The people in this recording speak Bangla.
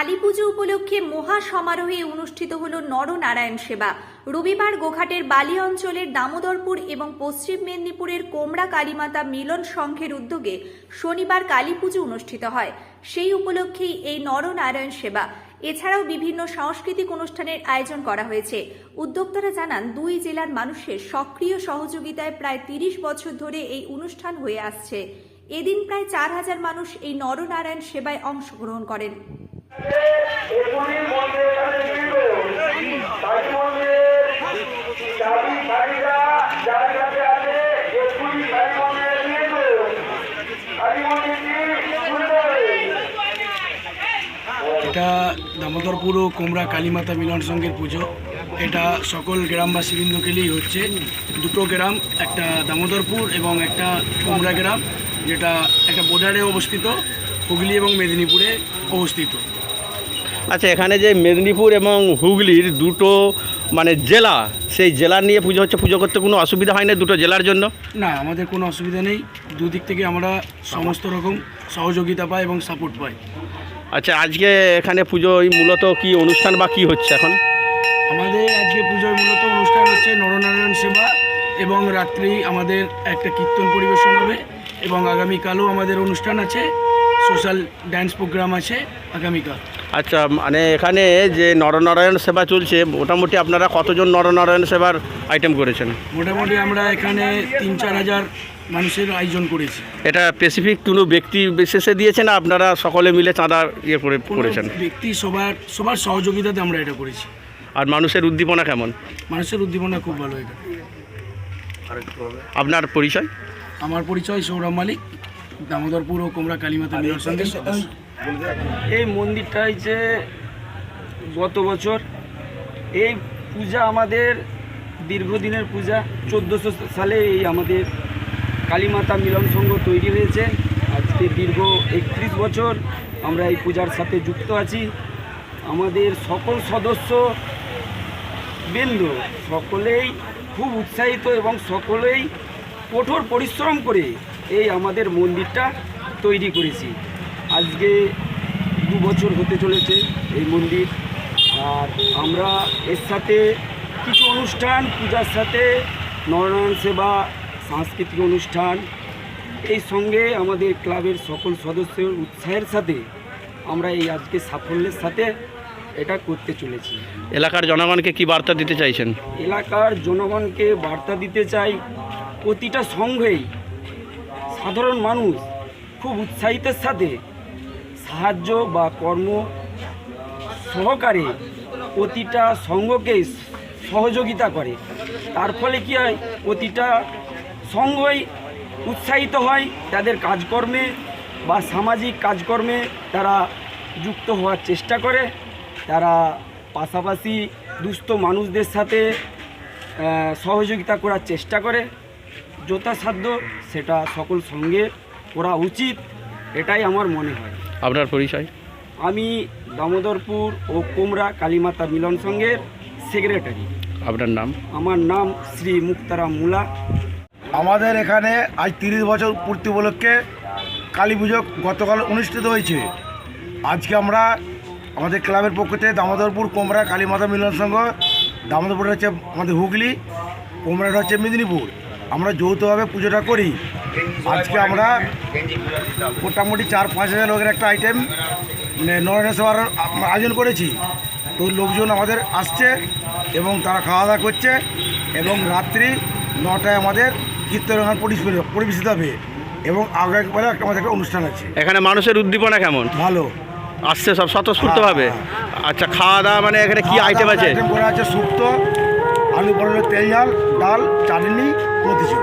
কালী পুজো উপলক্ষে মহা সমারোহে অনুষ্ঠিত হল নরনারায়ণ সেবা। রবিবার গোঘাটের বালি অঞ্চলের দামোদরপুর এবং পশ্চিম মেদিনীপুরের কোমড়া কালীমাতা মিলন সংঘের উদ্যোগে শনিবার কালী পুজো অনুষ্ঠিত হয়। সেই উপলক্ষেই এই নরনারায়ণ সেবা। এছাড়াও বিভিন্ন সাংস্কৃতিক অনুষ্ঠানের আয়োজন করা হয়েছে। উদ্যোক্তারা জানান, দুই জেলার মানুষের সক্রিয় সহযোগিতায় প্রায় তিরিশ বছর ধরে এই অনুষ্ঠান হয়ে আসছে। এদিন প্রায় চার হাজার মানুষ এই নরনারায়ণ সেবায় অংশগ্রহণ করেন। এটা দামোদরপুর ও কোমরা কালীমাতা মিলন সংঘের পুজো। এটা সকল গ্রামবাসীবৃন্দকে নিয়েই হচ্ছে। দুটো গ্রাম, একটা দামোদরপুর এবং একটা কোমরা গ্রাম, যেটা একটা বর্ডারে অবস্থিত, হুগলি এবং মেদিনীপুরে অবস্থিত। আচ্ছা এখানে যে মেদিনীপুর এবং হুগলির দুটো মানে জেলা সেই জেলা নিয়ে পুজো হচ্ছে পুজো করতে কোনো অসুবিধা হয় না দুটো জেলার জন্য? না আমাদের কোনো অসুবিধা নেই। দুদিক থেকে আমরা সমস্ত রকম সহযোগিতা পাই এবং সাপোর্ট পাই। আচ্ছা আজকে এখানে পুজোয় মূলত কি অনুষ্ঠান বা কি হচ্ছে এখন? আমাদের আজকে পুজোয় মূলত অনুষ্ঠান হচ্ছে নরনারায়ণ সেবা এবং রাত্রি আমাদের একটা কীর্তন পরিবেশন হবে এবং আগামীকালও আমাদের অনুষ্ঠান আছে সোশ্যাল ড্যান্স প্রোগ্রাম আছে আগামীকাল। আচ্ছা মানে এখানে যে নরনারায়ণ সেবা চলছে মোটামুটি আপনারা কতজন নরনারায়ণ সেবার আইটেম করেছেন? মোটামুটি আমরা এখানে তিন চার হাজার মানুষের আয়োজন করেছি। এটা স্পেসিফিক কোনো ব্যক্তি বিশেষে দিয়েছেন না আপনারা সকলে মিলে চাঁদা ইয়ে করে করেছেন? ব্যক্তি সবার সবার সহযোগিতাতে আমরা এটা করেছি। আর মানুষের উদ্দীপনা কেমন? মানুষের উদ্দীপনা খুব ভালো এটা। আপনার পরিচয়? আমার পরিচয় সৌরভ মালিক দামোদরপুর ও কোমরা কালীমাতা মিলন সঙ্গে সদস্য। এই মন্দিরটা হচ্ছে গত বছর, এই পূজা আমাদের দীর্ঘদিনের পূজা, চোদ্দোশো সালে এই আমাদের কালীমাতা মিলন সংঘ তৈরি হয়েছে। আজকে দীর্ঘ একত্রিশ বছর আমরা এই পূজার সাথে যুক্ত আছি। আমাদের সকল সদস্য বৃন্দ সকলেই খুব উৎসাহিত এবং সকলেই কঠোর পরিশ্রম করে এই আমাদের মন্দিরটা তৈরি করেছি। আজকে দু বছর হতে চলেছে এই মন্দির। আর আমরা এর সাথে কিছু অনুষ্ঠান পূজার সাথে নরনারায়ণ সেবা সাংস্কৃতিক অনুষ্ঠান এই সঙ্গে আমাদের ক্লাবের সকল সদস্যের উৎসাহের সাথে আমরা এই আজকে সাফল্যের সাথে এটা করতে চলেছি। এলাকার জনগণকে কি বার্তা দিতে চাইছেন? এলাকার জনগণকে বার্তা দিতে চাই প্রতিটা সংঘেই সাধারণ মানুষ খুব উৎসাহিতের সাথে সাহায্য বা কর্ম সহকারে প্রতিটা সংঘকে সহযোগিতা করে। তার ফলে কি হয়? প্রতিটা সংঘই উৎসাহিত হয় তাদের কাজকর্মে বা সামাজিক কাজকর্মে তারা যুক্ত হওয়ার চেষ্টা করে। তারা পাশাপাশি দুস্থ মানুষদের সাথে সহযোগিতা করার চেষ্টা করে। যথাসাধ্য সেটা সকল সঙ্গে করা উচিত, এটাই আমার মনে হয়। আপনার পরিচয়? আমি দামোদরপুর ও কোমরা কালীমাতা মিলন সংঘের সেক্রেটারি আপনার নাম? আমার নাম শ্রী মুক্তারাম মুলা। আমাদের এখানে আজ তিরিশ বছর পূর্তি উপলক্ষে কালী পুজো গতকাল অনুষ্ঠিত হয়েছে। আজকে আমরা আমাদের ক্লাবের পক্ষ থেকে দামোদরপুর কোমরা কালীমাতা মিলন সংঘ দামোদরপুর হচ্ছে আমাদের হুগলি কোমরাটা হচ্ছে মেদিনীপুর। আমরা যৌথভাবে পুজোটা করি। আজকে আমরা মোটামুটি চার পাঁচ হাজার লোকের একটা আইটেম মানে সেবার আয়োজন করেছি। তো লোকজন আমাদের আসছে এবং তারা খাওয়া দাওয়া করছে এবং রাত্রি নটায় আমাদের কীর্তন পরিবেশিত হবে এবং আগামীকালে একটা আমাদের একটা অনুষ্ঠান আছে। এখানে মানুষের উদ্দীপনা কেমন? ভালো। আসছে সব স্বতঃস্ফূর্তভাবে আচ্ছা খাওয়া দাওয়া মানে এখানে কি আইটেম আছে? আইটেম করা আছে শুক্তো আলু পটলের তেল ডাল চাটনি মতিচুর